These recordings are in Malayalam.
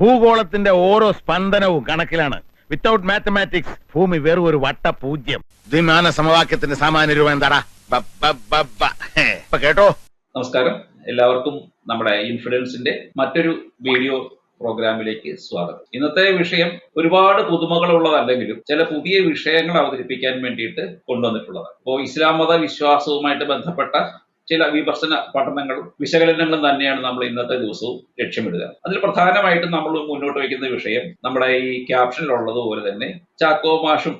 ഭൂഗോളത്തിന്റെ ഓരോ സ്പന്ദനവും കണക്കിലാണ്. വിത്തൗട്ട് മാത്തമാറ്റിക്സ് ഭൂമി വെറും ഒരു വട്ട പൂജ്യം ദ്വിമാന സമവാക്യത്തിന്റെ സാമാന്യ രൂപം എന്താടാ? കേട്ടോ? നമസ്കാരം. എല്ലാവർക്കും നമ്മുടെ ഇൻഫിഡൻസിന്റെ മറ്റൊരു വീഡിയോ പ്രോഗ്രാമിലേക്ക് സ്വാഗതം. ഇന്നത്തെ വിഷയം ഒരുപാട് പുതുമകളുള്ളതല്ലെങ്കിലും ചില പുതിയ വിഷയങ്ങൾ അവതരിപ്പിക്കാൻ വേണ്ടിയിട്ട് കൊണ്ടുവന്നിട്ടുള്ളത് അപ്പോൾ ഇസ്ലാം മത വിശ്വാസവുമായിട്ട് ബന്ധപ്പെട്ട ചില വിമർശന പഠനങ്ങളും വിശകലനങ്ങളും തന്നെയാണ് നമ്മൾ ഇന്നത്തെ ദിവസവും ലക്ഷ്യമിടുക. അതിൽ പ്രധാനമായിട്ടും നമ്മൾ മുന്നോട്ട് വയ്ക്കുന്ന വിഷയം നമ്മുടെ ഈ ക്യാപ്ഷനിലുള്ളതുപോലെ തന്നെ ചാക്കോ മാഷും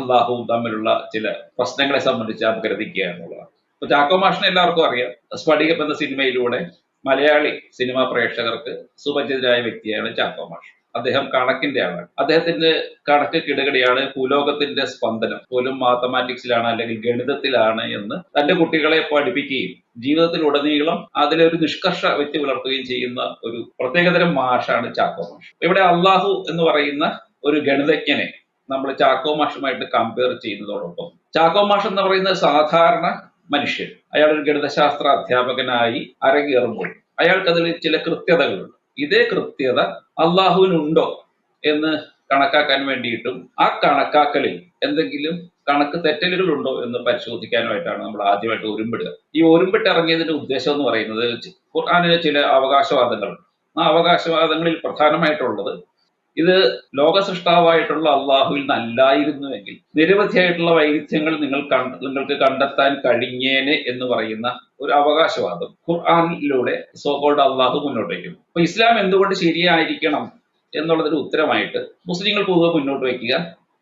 അള്ളാഹുവും തമ്മിലുള്ള ചില പ്രശ്നങ്ങളെ സംബന്ധിച്ച് അപഗ്രഥിക്കുക എന്നുള്ളതാണ്. ഇപ്പൊ ചാക്കോ മാഷിനെ എല്ലാവർക്കും അറിയാം. സ്ഫടികം എന്ന സിനിമയിലൂടെ മലയാളി സിനിമാ പ്രേക്ഷകർക്ക് സുപരിചിതരായ വ്യക്തിയാണ് ചാക്കോ മാഷ്. അദ്ദേഹം കണക്കിന്റെ ആളാണ് അദ്ദേഹത്തിന്റെ കണക്ക് കിടകിടയാണ് ഭൂലോകത്തിന്റെ സ്പന്ദനം. പോലും മാത്തമാറ്റിക്സിലാണ് അല്ലെങ്കിൽ ഗണിതത്തിലാണ് എന്ന് തന്റെ കുട്ടികളെ പഠിപ്പിക്കുകയും ജീവിതത്തിലുടനീളം അതിലൊരു നിഷ്കർഷ വെച്ച് പുലർത്തുകയും ചെയ്യുന്ന ഒരു പ്രത്യേകതരം മാഷാണ് ചാക്കോ മാഷ്. ഇവിടെ അള്ളാഹു എന്ന് പറയുന്ന ഒരു ഗണിതജ്ഞനെ നമ്മൾ ചാക്കോ മാഷുമായിട്ട് കമ്പയർ ചെയ്യുന്നതോടൊപ്പം. ചാക്കോ മാഷ് എന്ന് പറയുന്ന സാധാരണ മനുഷ്യൻ. അയാൾ ഒരു ഗണിതശാസ്ത്ര അധ്യാപകനായി അരങ്ങേറുമ്പോൾ അയാൾക്കതിൽ ചില കൃത്യതകളുണ്ട്. ഇതേ കൃത്യത അള്ളാഹുവിനുണ്ടോ എന്ന് കണക്കാക്കാൻ വേണ്ടിയിട്ടും ആ കണക്കാക്കലിൽ എന്തെങ്കിലും കണക്ക് തെറ്റലുകളുണ്ടോ എന്ന് പരിശോധിക്കാനുമായിട്ടാണ് നമ്മൾ ആദ്യമായിട്ട് ഒരുമ്പിടുക ഈ ഒരുമ്പിട്ട് ഇറങ്ങിയതിന്റെ ഉദ്ദേശം എന്ന് പറയുന്നത് ഖുർആാനിലെ ചില അവകാശവാദങ്ങളുണ്ട്. ആ അവകാശവാദങ്ങളിൽ പ്രധാനമായിട്ടുള്ളത് ഇത് ലോക സൃഷ്ടാവായിട്ടുള്ള അള്ളാഹുവിൽ നിന്നല്ലായിരുന്നുവെങ്കിൽ നിരവധിയായിട്ടുള്ള വൈരുദ്ധ്യങ്ങൾ നിങ്ങൾ കണ്ട നിങ്ങൾക്ക് കണ്ടെത്താൻ കഴിഞ്ഞേനെ എന്ന് പറയുന്ന ഒരു അവകാശവാദം ഖുർആാനിലൂടെ സോകോൾഡ് അള്ളാഹു മുന്നോട്ട് വയ്ക്കുന്നു അപ്പൊ ഇസ്ലാം എന്തുകൊണ്ട് ശരിയായിരിക്കണം എന്നുള്ളതിന് ഉത്തരമായിട്ട് മുസ്ലിങ്ങൾ പൊതുവെ മുന്നോട്ട് വയ്ക്കുക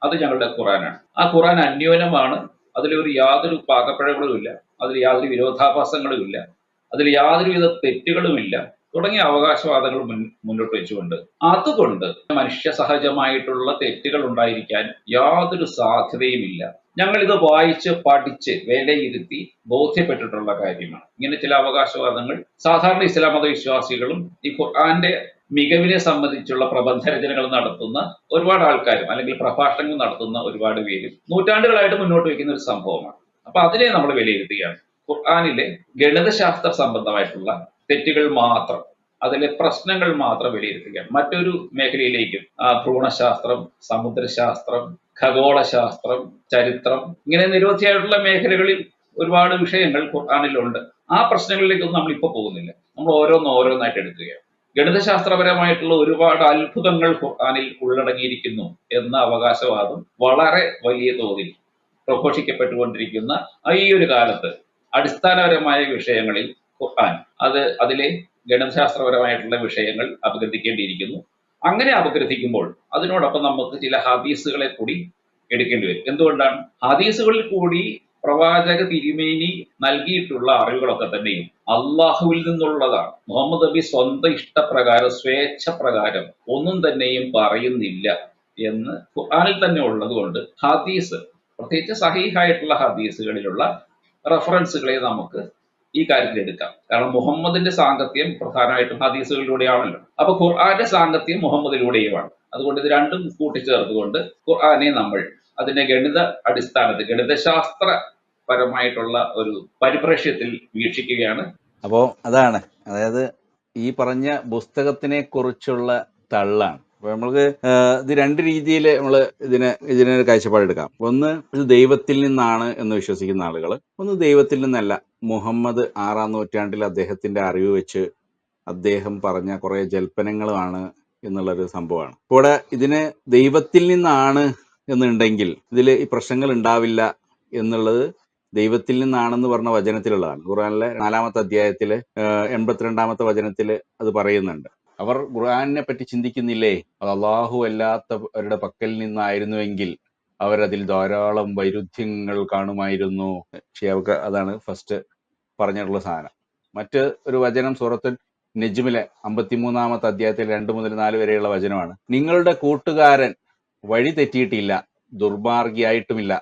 അത് ഞങ്ങളുടെ ഖുറാനാണ് ആ ഖുറാൻ അന്യോന്യമാണ്. അതിലൊരു യാതൊരു പാകപ്പിഴകളും ഇല്ല അതിൽ യാതൊരു വിരോധാഭാസങ്ങളും ഇല്ല അതിൽ യാതൊരുവിധ തെറ്റുകളുമില്ല. തുടങ്ങിയ അവകാശവാദങ്ങൾ മുൻ മുന്നോട്ട് വെച്ചുകൊണ്ട്. അതുകൊണ്ട് മനുഷ്യ സഹജമായിട്ടുള്ള തെറ്റുകൾ ഉണ്ടായിരിക്കാൻ യാതൊരു സാധ്യതയുമില്ല. ഞങ്ങൾ ഇത് വായിച്ച് പഠിച്ച് വിലയിരുത്തി ബോധ്യപ്പെട്ടിട്ടുള്ള കാര്യമാണ്. ഇങ്ങനെ ചില അവകാശവാദങ്ങൾ സാധാരണ ഇസ്ലാം മത വിശ്വാസികളും ഈ ഖുർആന്റെ മികവിനെ സംബന്ധിച്ചുള്ള പ്രബന്ധ രചനകൾ നടത്തുന്ന ഒരുപാട് ആൾക്കാരും അല്ലെങ്കിൽ പ്രഭാഷണങ്ങൾ നടത്തുന്ന ഒരുപാട് പേരും നൂറ്റാണ്ടുകളായിട്ട് മുന്നോട്ട് വയ്ക്കുന്ന ഒരു സംഭവമാണ്. അപ്പൊ അതിനെ നമ്മൾ വിലയിരുത്തുകയാണ്. ഖുർആാനിലെ ഗണിതശാസ്ത്ര സംബന്ധമായിട്ടുള്ള തെറ്റുകൾ മാത്രം അതിലെ പ്രശ്നങ്ങൾ മാത്രം വിലയിരുത്തുക. മറ്റൊരു മേഖലയിലേക്കും ഭ്രൂണശാസ്ത്രം സമുദ്രശാസ്ത്രം ഖഗോളശാസ്ത്രം ചരിത്രം ഇങ്ങനെ നിരവധിയായിട്ടുള്ള മേഖലകളിൽ ഒരുപാട് വിഷയങ്ങൾ ഖുർആാനിലുണ്ട്. ആ പ്രശ്നങ്ങളിലേക്കൊന്നും നമ്മൾ ഇപ്പോൾ പോകുന്നില്ല. നമ്മൾ ഓരോന്ന് ഓരോന്നായിട്ട് എടുക്കുകയാണ്. ഗണിതശാസ്ത്രപരമായിട്ടുള്ള ഒരുപാട് അത്ഭുതങ്ങൾ ഖുർആാനിൽ ഉള്ളടങ്ങിയിരിക്കുന്നു എന്ന അവകാശവാദം വളരെ വലിയ തോതിൽ പ്രഘോഷിക്കപ്പെട്ടുകൊണ്ടിരിക്കുന്ന ഈ ഒരു കാലത്ത് അടിസ്ഥാനപരമായ വിഷയങ്ങളിൽ ഖുർആൻ. അത് അതിലെ ഗണിതശാസ്ത്രപരമായിട്ടുള്ള വിഷയങ്ങൾ അപഗ്രഥിക്കേണ്ടിയിരിക്കുന്നു. അങ്ങനെ അപഗ്രഥിക്കുമ്പോൾ അതിനോടൊപ്പം നമുക്ക് ചില ഹദീസുകളെ കൂടി എടുക്കേണ്ടി വരും. എന്തുകൊണ്ടാണ്? ഹദീസുകളിൽ കൂടി പ്രവാചക തിരുമേനി നൽകിയിട്ടുള്ള അറിവുകളൊക്കെ തന്നെയും അള്ളാഹുവിൽ നിന്നുള്ളതാണ്. മുഹമ്മദ് നബി സ്വന്തം ഇഷ്ടപ്രകാരം സ്വേച്ഛ പ്രകാരം ഒന്നും തന്നെയും പറയുന്നില്ല എന്ന് ഖുർആനിൽ തന്നെ ഉള്ളതുകൊണ്ട് ഹദീസ് പ്രത്യേകിച്ച് സഹീഹായിട്ടുള്ള ഹദീസുകളിലുള്ള റെഫറൻസുകളെ നമുക്ക് ഈ കാര്യത്തിൽ എടുക്കാം. കാരണം മുഹമ്മദിന്റെ സാങ്കത്യം പ്രധാനമായിട്ടും ഹദീസുകളിലൂടെയാണല്ലോ. അപ്പൊ ഖുർആന്റെ സാങ്കത്യം മുഹമ്മദിലൂടെയുമാണ്. അതുകൊണ്ട് ഇത് രണ്ടും കൂട്ടിച്ചേർത്തുകൊണ്ട് ഖുർആനെ നമ്മൾ അതിന്റെ ഗണിത അടിസ്ഥാനത്തിൽ ഗണിതശാസ്ത്ര പരമായിട്ടുള്ള ഒരു പരിപ്രേക്ഷ്യത്തിൽ വീക്ഷിക്കുകയാണ്. അപ്പോ അതാണ്. അതായത് ഈ പറഞ്ഞ പുസ്തകത്തിനെ കുറിച്ചുള്ള തള്ളാണ്. അപ്പൊ നമ്മൾക്ക് ഇത് രണ്ട് രീതിയിൽ നമ്മൾ ഇതിനെ ഇതിനൊരു കാഴ്ചപ്പാടെടുക്കാം ഒന്ന് ഇത് ദൈവത്തിൽ നിന്നാണ് എന്ന് വിശ്വസിക്കുന്ന ആളുകൾ ഒന്ന് ദൈവത്തിൽ നിന്നല്ല. മുഹമ്മദ് ആറാം നൂറ്റാണ്ടിൽ അദ്ദേഹത്തിന്റെ അറിവ് വെച്ച് അദ്ദേഹം പറഞ്ഞ കുറെ ജൽപ്പനങ്ങളുമാണ് എന്നുള്ളൊരു സംഭവമാണ്. അപ്പോൾ ഇവിടെ ഇതിന് ദൈവത്തിൽ നിന്നാണ് എന്നുണ്ടെങ്കിൽ ഇതിൽ ഈ പ്രശ്നങ്ങൾ ഉണ്ടാവില്ല എന്നുള്ളത് ദൈവത്തിൽ നിന്നാണെന്ന് പറഞ്ഞ വചനത്തിലുള്ളതാണ്. ഖുറാനിലെ നാലാമത്തെ അധ്യായത്തിൽ എൺപത്തിരണ്ടാമത്തെ വചനത്തിൽ അത് പറയുന്നുണ്ട്. അവർ ഖുർആാനിനെ പറ്റി ചിന്തിക്കുന്നില്ലേ? അത് അള്ളാഹു അല്ലാത്തവരുടെ പക്കൽ നിന്നായിരുന്നുവെങ്കിൽ അവരതിൽ ധാരാളം വൈരുദ്ധ്യങ്ങൾ കാണുമായിരുന്നു. ഷിയാവുക്ക് അതാണ് ഫസ്റ്റ് പറഞ്ഞിട്ടുള്ള സാധനം. മറ്റ് ഒരു വചനം സൂറത്തുൽ നെജ്മിലെ അമ്പത്തിമൂന്നാമത്തെ അധ്യായത്തിൽ രണ്ട് മുതൽ നാല് വരെയുള്ള വചനമാണ്. നിങ്ങളുടെ കൂട്ടുകാരൻ വഴി തെറ്റിയിട്ടില്ല ദുർമാർഗിയായിട്ടുമില്ല.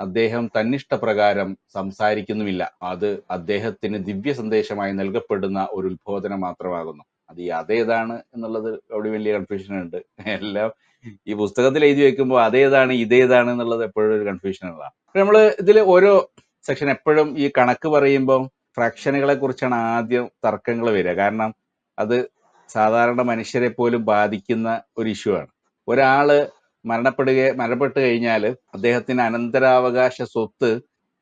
അദ്ദേഹം തന്നിഷ്ടപ്രകാരം സംസാരിക്കുന്നുമില്ല. അത് അദ്ദേഹത്തിന് ദിവ്യ സന്ദേശമായി നൽകപ്പെടുന്ന ഒരു ഉത്ബോധനം മാത്രമാകുന്നു. അത് അതേതാണ് എന്നുള്ളത് അവിടെ വലിയ കൺഫ്യൂഷൻ ഉണ്ട്. എല്ലാം ഈ പുസ്തകത്തിൽ എഴുതി വെക്കുമ്പോൾ അതേതാണ് ഇതേതാണ് എന്നുള്ളത് എപ്പോഴും ഒരു കൺഫ്യൂഷൻ ഉള്ളതാണ്. നമ്മൾ ഇതിൽ ഓരോ സെക്ഷൻ എപ്പോഴും ഈ കണക്ക് പറയുമ്പോൾ ഫ്രാക്ഷനുകളെ കുറിച്ചാണ് ആദ്യം തർക്കങ്ങൾ വരിക. കാരണം അത് സാധാരണ മനുഷ്യരെ പോലും ബാധിക്കുന്ന ഒരു ഇഷ്യൂ ആണ്. ഒരാൾ മരണപ്പെടുക മരണപ്പെട്ട് കഴിഞ്ഞാൽ അദ്ദേഹത്തിന് അനന്തരാവകാശ സ്വത്ത്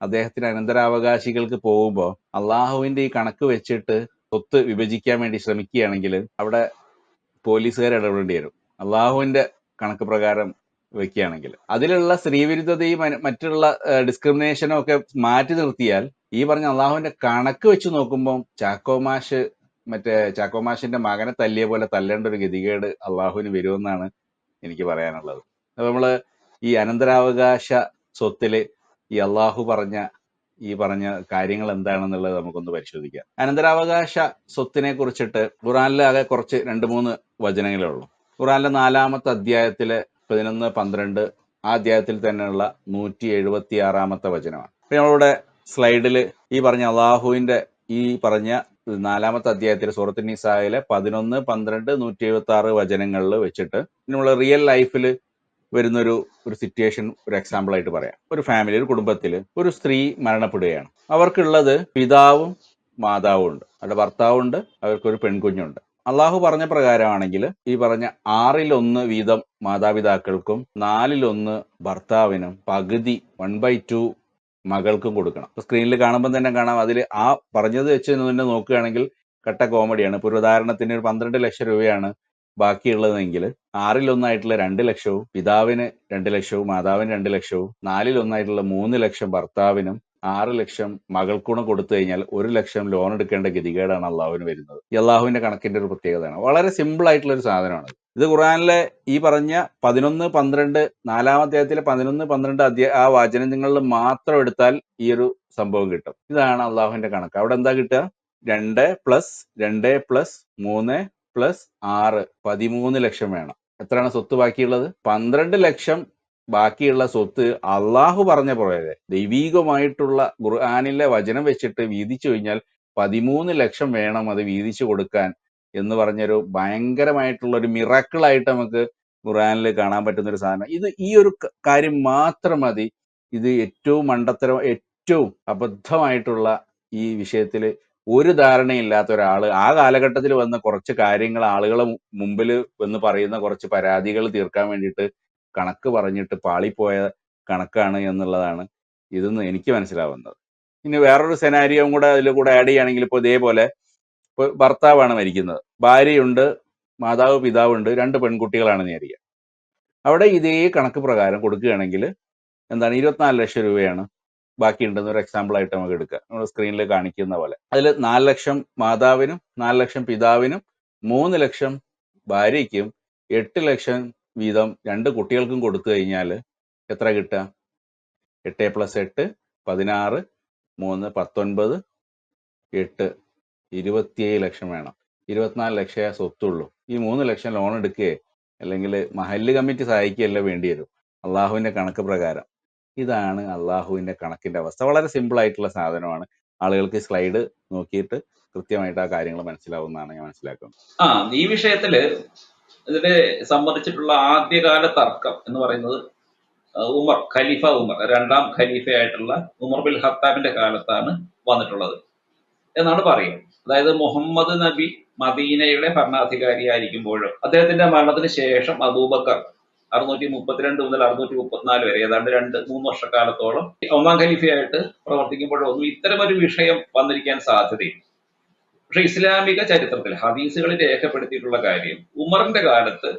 അദ്ദേഹത്തിന് അനന്തരാവകാശികൾക്ക് പോകുമ്പോൾ അള്ളാഹുവിന്റെ ഈ കണക്ക് വെച്ചിട്ട് സ്വത്ത് വിഭജിക്കാൻ വേണ്ടി ശ്രമിക്കുകയാണെങ്കിൽ അവിടെ പോലീസുകാർ ഇടപെടേണ്ടി വരും. അള്ളാഹുവിന്റെ കണക്ക് പ്രകാരം വെക്കുകയാണെങ്കിൽ. അതിലുള്ള സ്ത്രീവിരുദ്ധതയും മറ്റുള്ള ഡിസ്ക്രിമിനേഷനും ഒക്കെ മാറ്റി നിർത്തിയാൽ ഈ പറഞ്ഞ അള്ളാഹുവിന്റെ കണക്ക് വെച്ച് നോക്കുമ്പോൾ ചാക്കോമാഷ് മറ്റേ ചാക്കോമാഷിന്റെ മകനെ തല്ലിയ പോലെ തല്ലേണ്ട ഒരു ഗതികേട് അള്ളാഹുവിന് വരുമെന്നാണ് എനിക്ക് പറയാനുള്ളത്. അപ്പൊ നമ്മൾ ഈ അനന്തരാവകാശ സ്വത്തിൽ ഈ അള്ളാഹു പറഞ്ഞ ഈ പറഞ്ഞ കാര്യങ്ങൾ എന്താണെന്നുള്ളത് നമുക്കൊന്ന് പരിശോധിക്കാം. അനന്തരാവകാശ സ്വത്തിനെ കുറിച്ചിട്ട് ഖുറാനിലെ ആകെ കുറച്ച് രണ്ട് മൂന്ന് വചനങ്ങളേ ഉള്ളൂ. ഖുറാനിലെ നാലാമത്തെ അധ്യായത്തിലെ പതിനൊന്ന് പന്ത്രണ്ട് ആ അധ്യായത്തിൽ തന്നെയുള്ള നൂറ്റി എഴുപത്തി ആറാമത്തെ വചനമാണ്. അപ്പൊ നമ്മളിവിടെ സ്ലൈഡിൽ ഈ പറഞ്ഞ അള്ളാഹുവിന്റെ ഈ പറഞ്ഞ നാലാമത്തെ അധ്യായത്തിൽ സൂറത്ത് നിസായിലെ പതിനൊന്ന് പന്ത്രണ്ട് നൂറ്റി എഴുപത്തി ആറ് വചനങ്ങളിൽ വെച്ചിട്ട് നമ്മൾ റിയൽ ലൈഫിൽ വരുന്നൊരു ഒരു സിറ്റുവേഷൻ ഒരു എക്സാമ്പിൾ ആയിട്ട് പറയാം. ഒരു ഫാമിലി ഒരു കുടുംബത്തിൽ ഒരു സ്ത്രീ മരണപ്പെടുകയാണ്. അവർക്കുള്ളത് പിതാവും മാതാവും ഉണ്ട്. അവരുടെ ഭർത്താവുണ്ട് അവർക്കൊരു പെൺകുഞ്ഞുണ്ട്. അള്ളാഹു പറഞ്ഞ പ്രകാരമാണെങ്കിൽ ഈ പറഞ്ഞ ആറിലൊന്ന് വീതം മാതാപിതാക്കൾക്കും നാലിലൊന്ന് ഭർത്താവിനും പകുതി വൺ ബൈ ടു മകൾക്കും കൊടുക്കണം. ഇപ്പൊ സ്ക്രീനിൽ കാണുമ്പോൾ തന്നെ കാണാം. അതിൽ ആ പറഞ്ഞത് വെച്ച് തന്നെ നോക്കുകയാണെങ്കിൽ കട്ട കോമഡിയാണ് ഇപ്പൊ ഒരു ഉദാഹരണത്തിന് ഒരു പന്ത്രണ്ട് ലക്ഷം രൂപയാണ് ബാക്കിയുള്ളതെങ്കിൽ ആറിലൊന്നായിട്ടുള്ള രണ്ട് ലക്ഷവും പിതാവിന് രണ്ട് ലക്ഷവും മാതാവിന് രണ്ട് ലക്ഷവും നാലിലൊന്നായിട്ടുള്ള മൂന്ന് ലക്ഷം ഭർത്താവിനും ആറ് ലക്ഷം മകൾക്കൂടെ കൊടുത്തു കഴിഞ്ഞാൽ ഒരു ലക്ഷം ലോൺ എടുക്കേണ്ട ഗതികേടാണ് അള്ളാഹുവിന് വരുന്നത്. ഈ അള്ളാഹുവിന്റെ കണക്കിന്റെ ഒരു പ്രത്യേകതയാണ്. വളരെ സിമ്പിൾ ആയിട്ടുള്ള ഒരു സാധനമാണ്. ഇത് ഖുറാനിലെ ഈ പറഞ്ഞ പതിനൊന്ന് പന്ത്രണ്ട് നാലാം അധ്യായത്തിലെ പതിനൊന്ന് പന്ത്രണ്ട് അധ്യായ ആ വാചനങ്ങളിൽ മാത്രം എടുത്താൽ ഈ ഒരു സംഭവം കിട്ടും. ഇതാണ് അള്ളാഹുവിന്റെ കണക്ക്. അവിടെ എന്താ കിട്ടുക? രണ്ട് പ്ലസ് രണ്ട് പ്ലസ് മൂന്ന് പ്ലസ് ആറ് പതിമൂന്ന് ലക്ഷം വേണം. എത്രയാണ് സ്വത്ത് ബാക്കിയുള്ളത്? പന്ത്രണ്ട് ലക്ഷം ബാക്കിയുള്ള സ്വത്ത് അള്ളാഹു പറഞ്ഞ പോലെ ദൈവീകമായിട്ടുള്ള ഖുർആാനിലെ വചനം വെച്ചിട്ട് വീതിച്ചു കഴിഞ്ഞാൽ പതിമൂന്ന് ലക്ഷം വേണം അത് വീതിച്ചു കൊടുക്കാൻ എന്ന് പറഞ്ഞൊരു ഭയങ്കരമായിട്ടുള്ള ഒരു മിറക്കിളായിട്ട് നമുക്ക് ഖുർആാനിൽ കാണാൻ പറ്റുന്ന ഒരു സാധനം. ഇത് ഈ ഒരു കാര്യം മാത്രം മതി. ഇത് ഏറ്റവും മണ്ടത്തരം ഏറ്റവും അബദ്ധമായിട്ടുള്ള ഈ വിഷയത്തിൽ ഒരു ധാരണയില്ലാത്ത ഒരാൾ ആ കാലഘട്ടത്തിൽ വന്ന കുറച്ച് കാര്യങ്ങൾ ആളുകളെ മുമ്പിൽ വന്ന് പറയുന്ന കുറച്ച് പരാതികൾ തീർക്കാൻ വേണ്ടിയിട്ട് കണക്ക് പറഞ്ഞിട്ട് പാളിപ്പോയ കണക്കാണ് എന്നുള്ളതാണ് ഇതെന്ന് എനിക്ക് മനസ്സിലാവുന്നത്. ഇനി വേറൊരു സെനാരിയും കൂടെ അതിൽ കൂടെ ആഡ് ചെയ്യുകയാണെങ്കിൽ ഇപ്പോൾ ഇതേപോലെ ഇപ്പോൾ ഭർത്താവാണ് മരിക്കുന്നത്. ഭാര്യയുണ്ട് മാതാവ് പിതാവുണ്ട് രണ്ട് പെൺകുട്ടികളാണ് നേരിയ. അവിടെ ഇതേ കണക്ക് പ്രകാരം കൊടുക്കുകയാണെങ്കിൽ എന്താണ്? ഇരുപത്തിനാല് ലക്ഷം രൂപയാണ് ബാക്കിയുണ്ടെന്ന് ഒരു എക്സാമ്പിൾ ആയിട്ട് നമുക്ക് എടുക്കാം. നമ്മൾ സ്ക്രീനിൽ കാണിക്കുന്ന പോലെ. അതിൽ നാല് ലക്ഷം മാതാവിനും നാല് ലക്ഷം പിതാവിനും മൂന്ന് ലക്ഷം ഭാര്യയ്ക്കും എട്ട് ലക്ഷം വീതം രണ്ട് കുട്ടികൾക്കും കൊടുത്തു കഴിഞ്ഞാൽ എത്ര കിട്ടുക? എട്ട് പ്ലസ് എട്ട് പതിനാറ് മൂന്ന് പത്തൊൻപത് എട്ട് ഇരുപത്തിയേഴ് ലക്ഷം വേണം. ഇരുപത്തിനാല് ലക്ഷമേ സ്വത്തുള്ളൂ. ഈ മൂന്ന് ലക്ഷം ലോൺ എടുക്കുകയെ അല്ലെങ്കിൽ മഹല്ല് കമ്മിറ്റി സഹായിക്കുകയല്ല വേണ്ടി വരും? അള്ളാഹുവിന്റെ കണക്ക് പ്രകാരം. ഇതാണ് അള്ളാഹുവിന്റെ കണക്കിന്റെ അവസ്ഥ. വളരെ സിമ്പിൾ ആയിട്ടുള്ള സാധനമാണ്. ആളുകൾക്ക് സ്ലൈഡ് നോക്കിയിട്ട് കൃത്യമായിട്ട് ആ കാര്യങ്ങൾ മനസ്സിലാവുന്നതാണ് ഞാൻ മനസ്സിലാക്കുന്നത്. ആ ഈ വിഷയത്തിൽ ഇതിനെ സംബന്ധിച്ചിട്ടുള്ള ആദ്യകാല തർക്കം എന്ന് പറയുന്നത് ഉമർ ഖലീഫ ഉമർ രണ്ടാം ഖലീഫയായിട്ടുള്ള ഉമർ ബിൻ ഹത്താബിന്റെ കാലത്താണ് വന്നിട്ടുള്ളത് എന്നാണ് പറയുക അതായത് മുഹമ്മദ് നബി മദീനയുടെ ഭരണാധികാരിയായിരിക്കുമ്പോഴും അദ്ദേഹത്തിന്റെ മരണത്തിന് ശേഷം അബൂബക്കർ അറുന്നൂറ്റി മുപ്പത്തിരണ്ട് മുതൽ അറുന്നൂറ്റി മുപ്പത്തിനാല് വരെ ഏതാണ്ട് രണ്ട് മൂന്ന് വർഷക്കാലത്തോളം ഒന്നാം ഖലീഫയായിട്ട് പ്രവർത്തിക്കുമ്പോഴൊന്നും ഇത്തരമൊരു വിഷയം വന്നിരിക്കാൻ സാധ്യതയില്ല. പക്ഷെ ഇസ്ലാമിക ചരിത്രത്തിൽ ഹദീസുകളിൽ രേഖപ്പെടുത്തിയിട്ടുള്ള കാര്യം ഉമറിന്റെ കാലത്ത്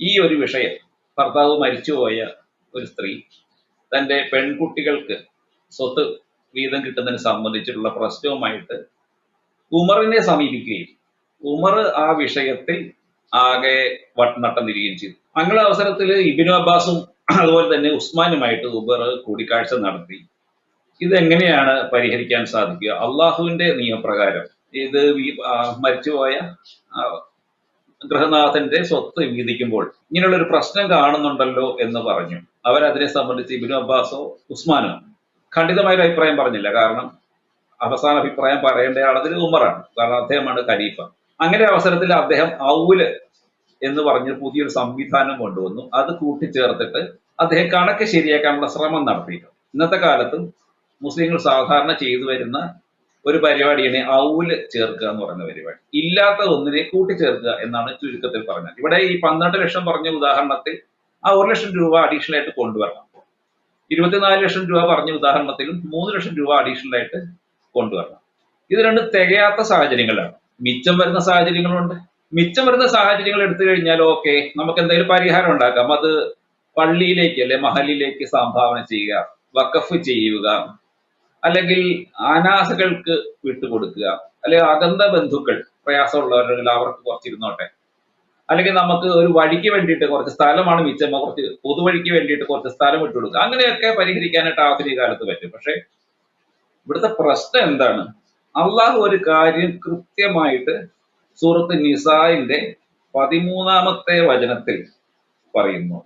ഈ ഒരു വിഷയം ഭർത്താവ് മരിച്ചുപോയ ഒരു സ്ത്രീ തന്റെ പെൺകുട്ടികൾക്ക് സ്വത്ത് വീതം കിട്ടുന്നതിനെ സംബന്ധിച്ചിട്ടുള്ള പ്രശ്നവുമായിട്ട് ഉമറിനെ സമീപിക്കുകയും ഉമർ ആ വിഷയത്തിൽ ആകെ വട്ടനട്ടം തിരികുകയും ചെയ്തു. അങ്ങനെ അവസരത്തിൽ ഇബിനു അബ്ബാസും അതുപോലെ തന്നെ ഉസ്മാനുമായിട്ട് ഉബർ കൂടിക്കാഴ്ച നടത്തി. ഇതെങ്ങനെയാണ് പരിഹരിക്കാൻ സാധിക്കുക? അള്ളാഹുവിന്റെ നിയമപ്രകാരം. ഇത് മരിച്ചുപോയ ഗൃഹനാഥന്റെ സ്വത്ത് വീതിക്കുമ്പോൾ ഇങ്ങനെയുള്ള ഒരു പ്രശ്നം കാണുന്നുണ്ടല്ലോ എന്ന് പറഞ്ഞു. അവരതിനെ സംബന്ധിച്ച് ഇബിനു അബ്ബാസോ ഉസ്മാനോ ഖണ്ഡിതമായ ഒരു അഭിപ്രായം പറഞ്ഞില്ല. കാരണം അവസാന അഭിപ്രായം പറയേണ്ട ആളതിൽ ഉമറാണ്. കാരണം അദ്ദേഹമാണ് ഖലീഫ. അങ്ങനെ അവസരത്തിൽ അദ്ദേഹം ഔൽ എന്ന് പറഞ്ഞ് പുതിയൊരു സംവിധാനം കൊണ്ടുവന്നു. അത് കൂട്ടിച്ചേർത്തിട്ട് അദ്ദേഹം കണക്ക് ശരിയാക്കാനുള്ള ശ്രമം നടത്തിയിട്ടുണ്ട്. ഇന്നത്തെ കാലത്തും മുസ്ലിങ്ങൾ സാധാരണ ചെയ്തു വരുന്ന ഒരു പരിപാടിയാണ് ഔൽ ചേർക്കുക എന്ന് പറയുന്ന പരിപാടി. ഇല്ലാത്ത ഒന്നിനെ കൂട്ടിച്ചേർക്കുക എന്നാണ് ചുരുക്കത്തിൽ പറഞ്ഞത്. ഇവിടെ ഈ പന്ത്രണ്ട് ലക്ഷം പറഞ്ഞ ഉദാഹരണത്തിൽ ആ ഒരു ലക്ഷം രൂപ അഡീഷണൽ ആയിട്ട് കൊണ്ടുവരണം. ഇരുപത്തിനാല് ലക്ഷം രൂപ പറഞ്ഞ ഉദാഹരണത്തിലും മൂന്ന് ലക്ഷം രൂപ അഡീഷണൽ ആയിട്ട് കൊണ്ടുവരണം. ഇത് രണ്ട് തികയാത്ത സാഹചര്യങ്ങളാണ്. മിച്ചം വരുന്ന സാഹചര്യങ്ങളുണ്ട്. മിച്ചം വരുന്ന സാഹചര്യങ്ങൾ എടുത്തു കഴിഞ്ഞാൽ ഓക്കെ നമുക്ക് എന്തെങ്കിലും പരിഹാരം ഉണ്ടാക്കാം. അത് പള്ളിയിലേക്ക് അല്ലെ മഹലിലേക്ക് സംഭാവന ചെയ്യുക വഖഫ് ചെയ്യുക അല്ലെങ്കിൽ അനാഥകൾക്ക് വിട്ടുകൊടുക്കുക അല്ലെങ്കിൽ അകന്ന ബന്ധുക്കൾ പ്രയാസമുള്ളവരുണ്ടെങ്കിൽ അവർക്ക് കുറച്ചിരുന്നോട്ടെ. അല്ലെങ്കിൽ നമുക്ക് ഒരു വഴിക്ക് വേണ്ടിയിട്ട് കുറച്ച് സ്ഥലമാണ് മിച്ചം കുറച്ച് പൊതുവഴിക്ക് വേണ്ടിയിട്ട് കുറച്ച് സ്ഥലം വിട്ടുകൊടുക്കുക അങ്ങനെയൊക്കെ പരിഹരിക്കാനായിട്ട് ആധുനിക കാലത്ത് പറ്റും. പക്ഷെ ഇവിടുത്തെ പ്രശ്നം എന്താണ്? അള്ളാഹു ഒരു കാര്യം കൃത്യമായിട്ട് സൂറത്ത് നിസായിന്റെ പതിമൂന്നാമത്തെ വചനത്തിൽ പറയുന്നു.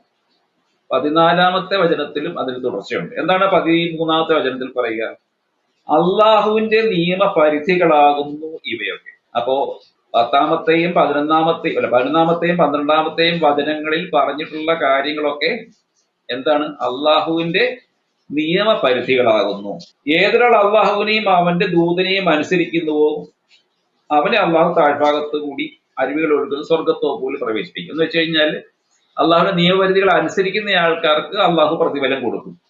പതിനാലാമത്തെ വചനത്തിലും അതിന് തുടർച്ചയുണ്ട്. എന്താണ് പതിമൂന്നാമത്തെ വചനത്തിൽ പറയുക? അള്ളാഹുവിന്റെ നിയമപരിധികളാകുന്നു ഇവയൊക്കെ. അപ്പോ പത്താമത്തെയും പതിനൊന്നാമത്തെയും അല്ല പതിനൊന്നാമത്തെയും പന്ത്രണ്ടാമത്തെയും വചനങ്ങളിൽ പറഞ്ഞിട്ടുള്ള കാര്യങ്ങളൊക്കെ എന്താണ്? അള്ളാഹുവിന്റെ നിയമപരിധികളാകുന്നു. ഏതൊരാൾ അള്ളാഹുവിനെയും അവന്റെ ദൂതനെയും അനുസരിക്കുന്നുവോ അവനെ അള്ളാഹു താഴ്ഭാഗത്ത് കൂടി അരുവികൾ ഒഴുകുന്ന സ്വർഗത്തോ പോലും പ്രവേശിപ്പിക്കും. എന്ന് വെച്ച് കഴിഞ്ഞാൽ നിയമപരിധികൾ അനുസരിക്കുന്ന ആൾക്കാർക്ക് അള്ളാഹു പ്രതിഫലം കൊടുക്കും.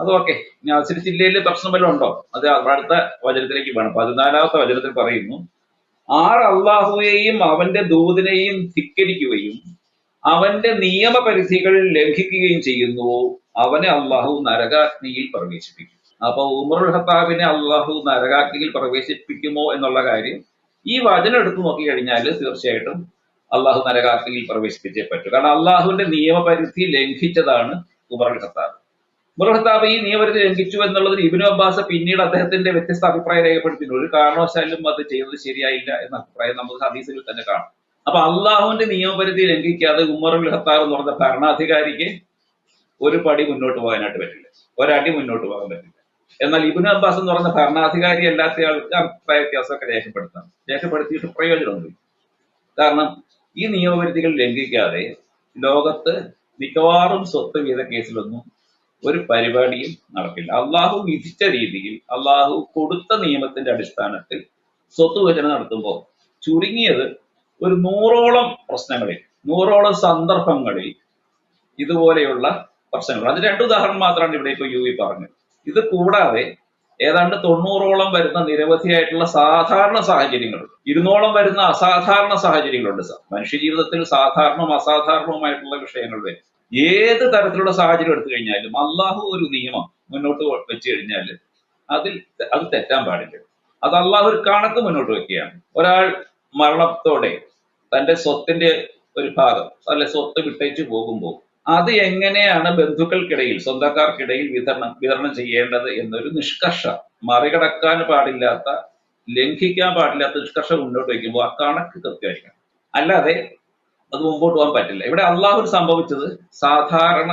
അത് ഓക്കെ. ഇനി അനുസരിച്ചില്ലെങ്കിൽ പ്രശ്നം വല്ലതും ഉണ്ടോ? അത് അടുത്ത വചനത്തിലേക്ക് വേണം. പതിനാലാമത്തെ വചനത്തിൽ പറയുന്നു ആർ അള്ളാഹുവേയും അവന്റെ ദൂതിനെയും ധിക്കരിക്കുകയും അവന്റെ നിയമപരിധികൾ ലംഘിക്കുകയും ചെയ്യുന്നുവോ അവനെ അള്ളാഹു നരകാഗ്നിയിൽ പ്രവേശിപ്പിക്കും. അപ്പൊ ഉമറുൽ ഹത്താബിനെ അള്ളാഹു നരകാക്കിയിൽ പ്രവേശിപ്പിക്കുമോ എന്നുള്ള കാര്യം ഈ വചനം എടുത്തു നോക്കി കഴിഞ്ഞാൽ തീർച്ചയായിട്ടും അള്ളാഹു നരകാക്കിയിൽ പ്രവേശിപ്പിച്ചേ പറ്റൂ. കാരണം അള്ളാഹുവിന്റെ നിയമപരിധി ലംഘിച്ചതാണ് ഉമറുൽ ഹത്താബ് ഉമറുൽ ഹത്താബ് ഈ നിയമപരിധി ലംഘിച്ചു എന്നുള്ളതിന് ഇബിനു അബ്ബാസ് പിന്നീട് അദ്ദേഹത്തിന്റെ വ്യത്യസ്ത അഭിപ്രായം രേഖപ്പെടുത്തിയിട്ടുണ്ട്. ഒരു കാരണവശാലും അത് ചെയ്യുന്നത് ശരിയായില്ല എന്ന അഭിപ്രായം നമുക്ക് ഹദീസിൽ തന്നെ കാണാം. അപ്പൊ അള്ളാഹുവിന്റെ നിയമപരിധി ലംഘിക്കാതെ ഉമറുൽ ഹത്താബ് എന്ന് പറഞ്ഞ ഭരണാധികാരിക്ക് ഒരു പടി മുന്നോട്ട് പോകാനായിട്ട് പറ്റില്ല. ഒരടി മുന്നോട്ട് പോകാൻ പറ്റില്ല. എന്നാൽ ഇബിന് അബ്ബാസ് എന്ന് പറയുന്ന ഭരണാധികാരി അല്ലാത്ത ആൾക്ക് അഭിപ്രായ വ്യത്യാസമൊക്കെ രേഖപ്പെടുത്താം. രേഖപ്പെടുത്തിയിട്ട് പ്രയോജനമുണ്ട്. കാരണം ഈ നിയമപരിധികൾ ലംഘിക്കാതെ ലോകത്ത് മിക്കവാറും സ്വത്ത് വീത കേസിലൊന്നും ഒരു പരിപാടിയും നടക്കില്ല. അള്ളാഹു വിധിച്ച രീതിയിൽ അള്ളാഹു കൊടുത്ത നിയമത്തിന്റെ അടിസ്ഥാനത്തിൽ സ്വത്ത് വിഭജനം നടത്തുമ്പോൾ ചുരുങ്ങിയത് ഒരു നൂറോളം പ്രശ്നങ്ങളിൽ നൂറോളം സന്ദർഭങ്ങളിൽ ഇതുപോലെയുള്ള പ്രശ്നങ്ങൾ. അത് രണ്ട് ഉദാഹരണം മാത്രമാണ് ഇവിടെ ഇപ്പൊ യു വി പറഞ്ഞത്. ഇത് കൂടാതെ ഏതാണ്ട് തൊണ്ണൂറോളം വരുന്ന നിരവധിയായിട്ടുള്ള സാധാരണ സാഹചര്യങ്ങളുണ്ട് ഇരുന്നോളം വരുന്ന അസാധാരണ സാഹചര്യങ്ങളുണ്ട് സാർ. മനുഷ്യ ജീവിതത്തിൽ സാധാരണവും അസാധാരണവുമായിട്ടുള്ള വിഷയങ്ങൾ വരും. ഏത് തരത്തിലുള്ള സാഹചര്യം എടുത്തു കഴിഞ്ഞാലും അള്ളാഹു ഒരു നിയമം മുന്നോട്ട് വെച്ച് കഴിഞ്ഞാൽ അതിൽ അത് തെറ്റാൻ പാടില്ല. അത് അള്ളാഹു ഒരു കണക്ക് മുന്നോട്ട് വെക്കുകയാണ്. ഒരാൾ മരണത്തോടെ തന്റെ സ്വത്തിന്റെ ഒരു ഭാഗം അല്ലെ സ്വത്ത് വിട്ടേച്ചു പോകുമ്പോൾ അത് എങ്ങനെയാണ് ബന്ധുക്കൾക്കിടയിൽ സ്വന്തക്കാർക്കിടയിൽ വിതരണം വിതരണം ചെയ്യേണ്ടത് എന്നൊരു നിഷ്കർഷ. മറികടക്കാൻ പാടില്ലാത്ത ലംഘിക്കാൻ പാടില്ലാത്ത നിഷ്കർഷ മുന്നോട്ട് വയ്ക്കുമ്പോൾ ആ കണക്ക് കൃത്യമായിരിക്കണം. അല്ലാതെ അത് മുമ്പോട്ട് പോകാൻ പറ്റില്ല. ഇവിടെ അള്ളാഹു സംഭവിച്ചത് സാധാരണ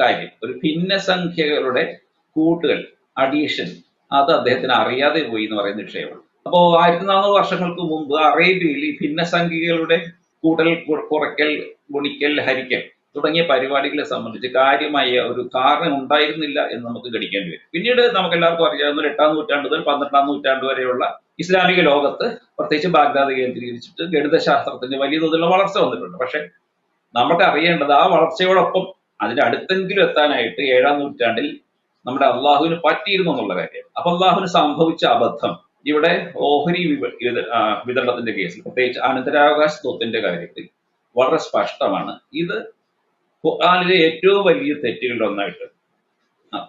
കാര്യം. ഒരു ഭിന്നസംഖ്യകളുടെ കൂട്ടുകൾ അഡീഷൻ അത് അദ്ദേഹത്തിന് അറിയാതെ പോയി എന്ന് പറയുന്ന വിഷയമാണ് അപ്പോ ആയിരത്തി നാനൂറ് വർഷങ്ങൾക്ക് മുമ്പ് അറേബ്യയിൽ ഈ ഭിന്നസംഖ്യകളുടെ കൂട്ടൽ കുറയ്ക്കൽ ഗുണിക്കൽ ഹരിക്കൽ തുടങ്ങിയ പരിപാടികളെ സംബന്ധിച്ച് കാര്യമായ ഒരു കാരണം ഉണ്ടായിരുന്നില്ല എന്ന് നമുക്ക് ഗണിക്കേണ്ടി വരും. പിന്നീട് നമുക്ക് എല്ലാവർക്കും അറിയാവുന്ന ഒരു എട്ടാം നൂറ്റാണ്ട് മുതൽ പന്ത്രണ്ടാം നൂറ്റാണ്ട് വരെയുള്ള ഇസ്ലാമിക ലോകത്ത് പ്രത്യേകിച്ച് ബാഗ്ദാദ് കേന്ദ്രീകരിച്ചിട്ട് ഗണിതശാസ്ത്രത്തിന്റെ വലിയ തോതിലുള്ള വളർച്ച വന്നിട്ടുണ്ട്. പക്ഷെ നമുക്ക് അറിയേണ്ടത് ആ വളർച്ചയോടൊപ്പം അതിന്റെ അടുത്തെങ്കിലും എത്താനായിട്ട് ഏഴാം നൂറ്റാണ്ടിൽ നമ്മുടെ അള്ളാഹുവിന് പറ്റിയിരുന്നു എന്നുള്ള കാര്യം. അപ്പൊ അള്ളാഹുവിന് സംഭവിച്ച അബദ്ധം. ഇവിടെ ഓഹരി വിതരണത്തിന്റെ കേസിൽ പ്രത്യേകിച്ച് അനന്തരാവകാശ സ്വത്തിന്റെ കാര്യത്തിൽ വളരെ സ്പഷ്ടമാണ്. ഇത് ഖുർആനിലെ ഏറ്റവും വലിയ തെറ്റുകളുടെ ഒന്നായിട്ട്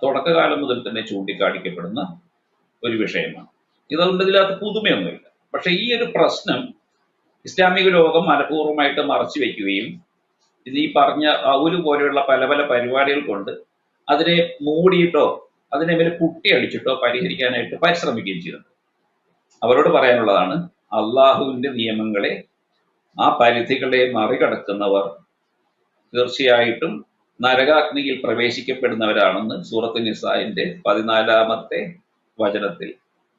തുടക്കകാലം മുതൽ തന്നെ ചൂണ്ടിക്കാണിക്കപ്പെടുന്ന ഒരു വിഷയമാണ്. ഇതുകൊണ്ട് ഇതിനകത്ത് പുതുമയൊന്നുമില്ല. പക്ഷെ ഈ ഒരു പ്രശ്നം ഇസ്ലാമിക ലോകം മനഃപൂർവമായിട്ട് മറച്ചു വെക്കുകയും ഇത് ഈ പറഞ്ഞ ഔൽ പോലെയുള്ള പല പല പരിപാടികൾ കൊണ്ട് അതിനെ മൂടിയിട്ടോ അതിനെ മേലെ കുട്ടി അടിച്ചിട്ടോ പരിഹരിക്കാനായിട്ട് പരിശ്രമിക്കുകയും ചെയ്യുന്നുണ്ട് അവരോട് പറയാനുള്ളതാണ് അള്ളാഹുവിന്റെ നിയമങ്ങളെ ആ പരിധികളെ മറികടക്കുന്നവർ തീർച്ചയായിട്ടും നരകാഗ്നിയിൽ പ്രവേശിക്കപ്പെടുന്നവരാണെന്ന് സൂറത്ത് നിസായിന്റെ പതിനാലാമത്തെ വചനത്തിൽ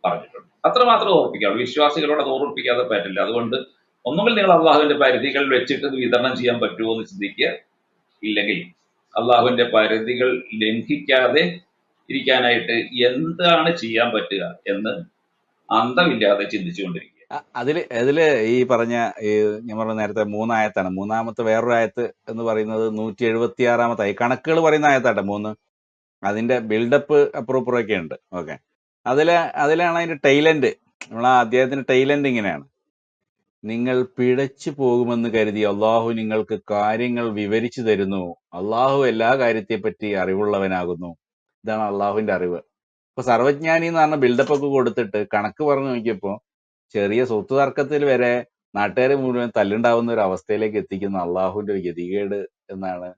പറഞ്ഞിട്ടുണ്ട്. അത്രമാത്രം ഓർപ്പിക്കാം വിശ്വാസികളോട് അത് ഓർപ്പിക്കാതെ പറ്റില്ല. അതുകൊണ്ട് ഒന്നുകിൽ നിങ്ങൾ അള്ളാഹുവിന്റെ പരിധികൾ വെച്ചിട്ട് വിതരണം ചെയ്യാൻ പറ്റുമോ എന്ന് ചിന്തിക്കുക. ഇല്ലെങ്കിൽ അള്ളാഹുവിന്റെ പരിധികൾ ലംഘിക്കാതെ ഇരിക്കാനായിട്ട് എന്താണ് ചെയ്യാൻ പറ്റുക എന്ന് അന്തമില്ലാതെ ചിന്തിച്ചുകൊണ്ടിരിക്കുക. അതിൽ അതിൽ ഈ പറഞ്ഞ ഈ ഞാൻ പറഞ്ഞ നേരത്തെ മൂന്നായത്താണ്. മൂന്നാമത്തെ വേറൊരു ആയത്ത് എന്ന് പറയുന്നത് നൂറ്റി എഴുപത്തി ആറാമത്തെ ഈ കണക്കുകൾ പറയുന്ന ആയത്താട്ടെ മൂന്ന്. അതിന്റെ ബിൽഡപ്പ് അപ്രൂപ്പറൊക്കെ ഉണ്ട്. ഓക്കെ. അതിൽ അതിലാണ് അതിന്റെ ടൈലന്റ് നമ്മൾ ആ അദ്ദേഹത്തിന്റെ ടൈലന്റ് ഇങ്ങനെയാണ്. നിങ്ങൾ പിഴച്ചു പോകുമെന്ന് കരുതി അള്ളാഹു നിങ്ങൾക്ക് കാര്യങ്ങൾ വിവരിച്ചു തരുന്നു. അള്ളാഹു എല്ലാ കാര്യത്തെപ്പറ്റി അറിവുള്ളവനാകുന്നു. ഇതാണ് അള്ളാഹുവിന്റെ അറിവ്. ഇപ്പൊ സർവജ്ഞാനി എന്ന് പറഞ്ഞ ബിൽഡപ്പ് ഒക്കെ കൊടുത്തിട്ട് കണക്ക് പറഞ്ഞു നോക്കിയപ്പോ ചെറിയ സ്വത്ത് തർക്കത്തിൽ വരെ നാട്ടുകാരെ മുഴുവൻ തല്ലുണ്ടാവുന്ന ഒരു അവസ്ഥയിലേക്ക് എത്തിക്കുന്ന. അള്ളാഹുവിന്റെ ഒരു ഗതികേട് എന്നാണ്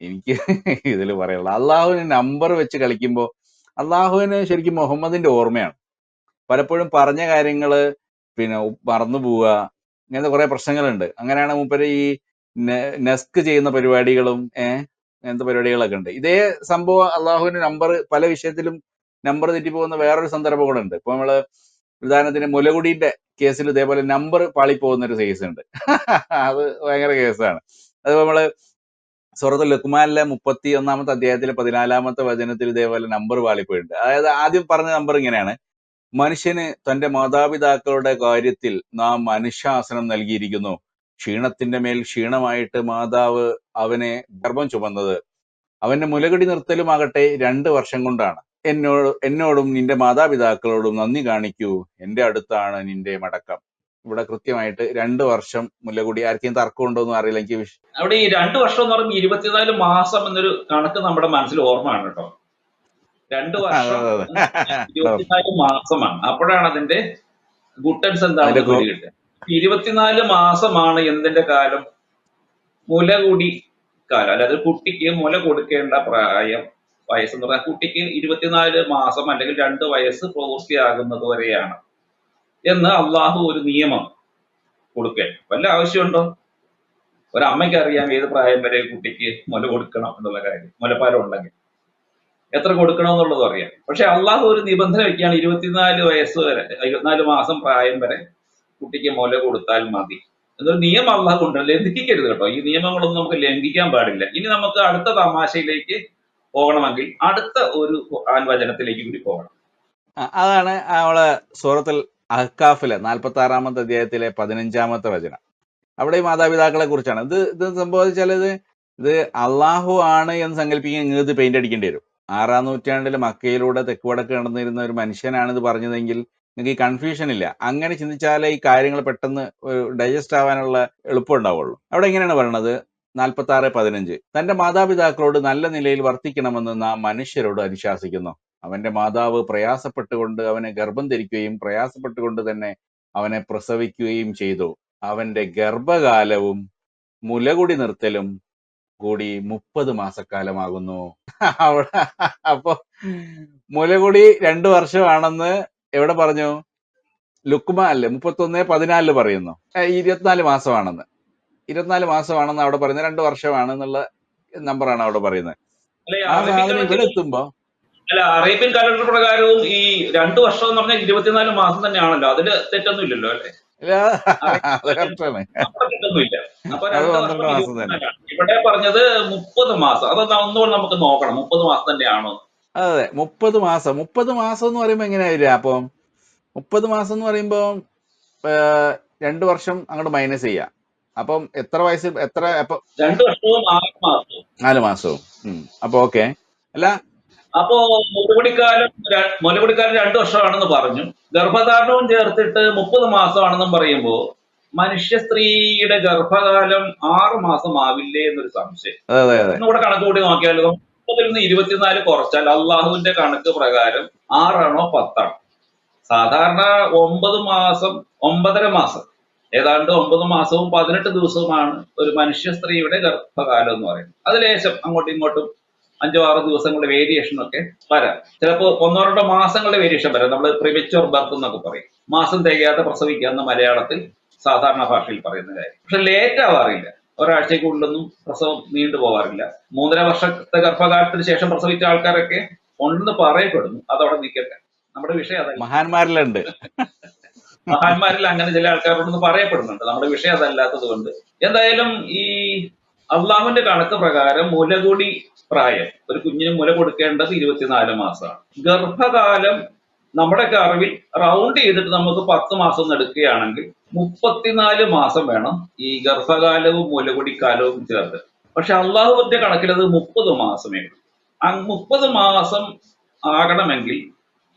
എനിക്ക് ഇതിൽ പറയാനുള്ളത്. അള്ളാഹുവിന് നമ്പർ വെച്ച് കളിക്കുമ്പോൾ അള്ളാഹുവിന് ശരിക്കും മുഹമ്മദിന്റെ ഓർമ്മയാണ്. പലപ്പോഴും പറഞ്ഞ കാര്യങ്ങൾ പിന്നെ മറന്നു പോവുക ഇങ്ങനത്തെ കുറെ പ്രശ്നങ്ങളുണ്ട്. അങ്ങനെയാണ് മൂപ്പര് ഈ നെസ്ക് ചെയ്യുന്ന പരിപാടികളും ഏഹ് അങ്ങനത്തെ പരിപാടികളൊക്കെ ഉണ്ട്. ഇതേ സംഭവം അള്ളാഹുവിന്റെ നമ്പർ പല വിഷയത്തിലും നമ്പർ തെറ്റിപ്പോകുന്ന വേറൊരു സന്ദർഭം കൂടെ ഉണ്ട്. ഇപ്പൊ നമ്മൾ ഉദാഹരണത്തിന് മുലകുടിന്റെ കേസിൽ ഇതേപോലെ നമ്പർ പാളിപ്പോകുന്ന ഒരു കേസ് ഉണ്ട്. അത് ഭയങ്കര കേസാണ്. അത് നമ്മൾ സുഹൃത്ത് ലുക്മാനിലെ മുപ്പത്തി ഒന്നാമത്തെ അധ്യായത്തിലെ പതിനാലാമത്തെ വചനത്തിൽ ഇതേപോലെ നമ്പർ പാളിപ്പോയിട്ടുണ്ട്. അതായത് ആദ്യം പറഞ്ഞ നമ്പർ ഇങ്ങനെയാണ്. മനുഷ്യന് തന്റെ മാതാപിതാക്കളുടെ കാര്യത്തിൽ നാം മനുഷ്യാസനം നൽകിയിരിക്കുന്നു. ക്ഷീണത്തിന്റെ മേൽ ക്ഷീണമായിട്ട് മാതാവ് അവനെ ഗർഭം ചുമന്നത്. അവന്റെ മുലകടി നിർത്തലുമാകട്ടെ രണ്ട് വർഷം കൊണ്ടാണ്. എന്നോട് എന്നോടും നിന്റെ മാതാപിതാക്കളോടും നന്ദി കാണിക്കൂ. എന്റെ അടുത്താണ് നിന്റെ മടക്കം. ഇവിടെ കൃത്യമായിട്ട് രണ്ട് വർഷം മുലകുടി ആർക്കെയും തർക്കം എന്ന് അറിയില്ല. എനിക്ക് അവിടെ ഈ രണ്ടു വർഷം എന്ന് പറയുമ്പോൾ ഇരുപത്തിനാല് മാസം എന്നൊരു കണക്ക് നമ്മുടെ മനസ്സിൽ ഓർമ്മയാണ് കേട്ടോ. രണ്ടു വർഷം. ഇരുപത്തിനാല് മാസമാണ്. അപ്പോഴാണ് അതിന്റെ ഗുട്ടൻസ് എന്താണ് ഇരുപത്തിനാല് മാസമാണ് എന്തിന്റെ കാലം? മുല കൂടി കാലം. അല്ലാതെ കുട്ടിക്ക് മുല കൊടുക്കേണ്ട പ്രായം വയസ്സ് എന്ന് പറഞ്ഞാൽ കുട്ടിക്ക് ഇരുപത്തിനാല് മാസം അല്ലെങ്കിൽ രണ്ട് വയസ്സ് പൂർത്തിയാകുന്നത് വരെയാണ്. എന്ന് അള്ളാഹു ഒരു നിയമം കൊടുക്കേ വല്ല ആവശ്യമുണ്ടോ? ഒരമ്മയ്ക്ക് അറിയാം ഏത് പ്രായം വരെ കുട്ടിക്ക് മുല കൊടുക്കണം എന്നുള്ള കാര്യം. മുലപ്പാലം ഉണ്ടെങ്കിൽ. എത്ര കൊടുക്കണം എന്നുള്ളതും അറിയാം. പക്ഷെ അള്ളാഹു ഒരു നിബന്ധന വെക്കുകയാണ് ഇരുപത്തിനാല് വയസ്സ് വരെ ഇരുപത്തിനാല് മാസം പ്രായം വരെ കുട്ടിക്ക് മുല കൊടുത്താൽ മതി. എന്നൊരു നിയമം അള്ളാഹു കൊണ്ട് ലംഘിക്കരുത് കേട്ടോ. ഈ നിയമങ്ങളൊന്നും നമുക്ക് ലംഘിക്കാൻ പാടില്ല. ഇനി നമുക്ക് അടുത്ത തമാശയിലേക്ക് പോകണമെങ്കിൽ അടുത്ത ഒരു ഖുർആൻ വചനത്തിലേക്ക് കൂടി പോകണം. അതാണ് നമ്മളെ സൂറത്തിൽ അഹ്കാഫിലെ നാൽപ്പത്തി ആറാമത്തെ അധ്യായത്തിലെ പതിനഞ്ചാമത്തെ വചനം. അവിടെ ഈ മാതാപിതാക്കളെ കുറിച്ചാണ്. ഇത് ഇത് സംഭവിച്ചാൽ ഇത് ഇത് അള്ളാഹു ആണ് എന്ന് സങ്കല്പിക്കാൻ ഇത് പെയിന്റ് അടിക്കേണ്ടി വരും. ആറാം നൂറ്റാണ്ടിൽ മക്കയിലൂടെ തെക്ക് വടക്ക് നടന്നിരുന്ന ഒരു മനുഷ്യനാണ് ഇത് പറഞ്ഞതെങ്കിൽ നിങ്ങൾക്ക് ഈ കൺഫ്യൂഷൻ ഇല്ല. അങ്ങനെ ചിന്തിച്ചാലേ ഈ കാര്യങ്ങൾ പെട്ടെന്ന് ഡൈജസ്റ്റ് ആവാനുള്ള എളുപ്പം ഉണ്ടാവുള്ളൂ. അവിടെ എങ്ങനെയാണ് പറയണത്? നാൽപ്പത്തി ആറ് പതിനഞ്ച്. തന്റെ മാതാപിതാക്കളോട് നല്ല നിലയിൽ വർത്തിക്കണമെന്ന് നാം മനുഷ്യരോട് അനുശാസിക്കുന്നു. അവന്റെ മാതാവ് പ്രയാസപ്പെട്ടുകൊണ്ട് അവനെ ഗർഭം ധരിക്കുകയും പ്രയാസപ്പെട്ടുകൊണ്ട് തന്നെ അവനെ പ്രസവിക്കുകയും ചെയ്തു. അവന്റെ ഗർഭകാലവും മുലകുടി നിർത്തലും കൂടി മുപ്പത് മാസക്കാലമാകുന്നു. അവിടെ അപ്പൊ മുലകുടി രണ്ടു വർഷമാണെന്ന് എവിടെ പറഞ്ഞു? ലുക്മ അല്ലേ? മുപ്പത്തൊന്ന് പതിനാലിൽ പറയുന്നു. ഇരുപത്തിനാല് മാസമാണെന്ന്. ഇരുപത്തിനാല് മാസമാണെന്ന് അവിടെ പറയുന്നത് രണ്ട് വർഷമാണെന്നുള്ള നമ്പറാണ് അവിടെ പറയുന്നത്. അല്ലെ ആ സാധനം ഇവിടെ എത്തുമ്പോ അല്ല അറേബ്യൻ കാലണ്ടർ പ്രകാരവും ഈ രണ്ടു വർഷം എന്ന് പറഞ്ഞാൽ ഇരുപത്തിനാല് മാസം തന്നെയാണല്ലോ. അതിൽ തെറ്റൊന്നും ഇല്ലല്ലോ അല്ലെ ഇവിടെ പറഞ്ഞത് മുപ്പത് മാസം. അത് ഒന്നുകൂടെ നമുക്ക് നോക്കണം. മുപ്പത് മാസം തന്നെയാണോ? അതെ മുപ്പത് മാസം. മുപ്പത് മാസം എന്ന് പറയുമ്പോ എങ്ങനെയായില്ല? അപ്പം മുപ്പത് മാസം എന്ന് പറയുമ്പോ ഏഹ്, രണ്ട് വർഷം അങ്ങോട്ട് മൈനസ് ചെയ്യാം. അപ്പം എത്ര വയസ്സ് എത്ര അപ്പൊ രണ്ടു വർഷവും ആറ് മാസവും. നാല് മാസവും. അപ്പൊ ഓക്കെ. അല്ല. അപ്പോ മുലകുടിക്കാലം മുലകുടിക്കാലം രണ്ടു വർഷമാണെന്ന് പറഞ്ഞു. ഗർഭധാരണവും ചേർത്തിട്ട് മുപ്പത് മാസമാണെന്നും പറയുമ്പോ മനുഷ്യ സ്ത്രീയുടെ ഗർഭകാലം ആറ് മാസം ആവില്ലേ എന്നൊരു സംശയം. ഒന്നുകൂടെ കണക്ക് കൂടി നോക്കിയാലോ മുപ്പതിൽ നിന്ന് ഇരുപത്തിനാല് കുറച്ചാൽ അള്ളാഹുവിന്റെ കണക്ക് പ്രകാരം ആറാണോ പത്താണോ? സാധാരണ ഒമ്പത് മാസം ഒമ്പതര മാസം. ഏതാണ്ട് ഒമ്പത് മാസവും പതിനെട്ട് ദിവസവുമാണ് ഒരു മനുഷ്യ സ്ത്രീയുടെ ഗർഭകാലം എന്ന് പറയുന്നത്. അത് ലേശം അങ്ങോട്ടും ഇങ്ങോട്ടും അഞ്ചോ ആറോ ദിവസങ്ങളുടെ വേരിയേഷൻ ഒക്കെ വരാം. ചിലപ്പോൾ ഒന്നോ രണ്ടോ മാസങ്ങളുടെ വേരിയേഷൻ വരാം. നമ്മൾ പ്രിമച്വർ ബർത്ത് എന്നൊക്കെ പറയും. മാസം തികയാതെ പ്രസവിക്കുക എന്ന മലയാളത്തിൽ സാധാരണ ഭാഷയിൽ പറയുന്ന കാര്യം. പക്ഷെ ലേറ്റ് ആവാറില്ല. ഒരാഴ്ചയ്ക്ക് ഉള്ളൊന്നും പ്രസവം നീണ്ടു പോവാറില്ല. മൂന്നര വർഷത്തെ ഗർഭകാലത്തിന് ശേഷം പ്രസവിച്ച ആൾക്കാരൊക്കെ ഉണ്ടെന്ന് പറയപ്പെടുന്നു. അതവിടെ നിൽക്കട്ടെ. നമ്മുടെ വിഷയം അതല്ല. മഹാന്മാരിലുണ്ട്. മഹാന്മാരിൽ അങ്ങനെ ചില ആൾക്കാരോടൊന്ന് പറയപ്പെടുന്നുണ്ട്. നമ്മുടെ വിഷയം അതല്ലാത്തത് കൊണ്ട് എന്തായാലും ഈ അള്ളാഹുവിന്റെ കണക്ക് പ്രകാരം മുലകുടി പ്രായം ഒരു കുഞ്ഞിന് മുല കൊടുക്കേണ്ടത് ഇരുപത്തിനാല് മാസമാണ്. ഗർഭകാലം നമ്മുടെ അറിവിൽ റൗണ്ട് ചെയ്തിട്ട് നമുക്ക് പത്ത് മാസം എടുക്കുകയാണെങ്കിൽ മുപ്പത്തിനാല് മാസം വേണം ഈ ഗർഭകാലവും മുലകുടിക്കാലവും ചേർത്ത്. പക്ഷെ അള്ളാഹുവിന്റെ കണക്കിൽ അത് മുപ്പത് മാസമേ മുപ്പത് മാസം ആകണമെങ്കിൽ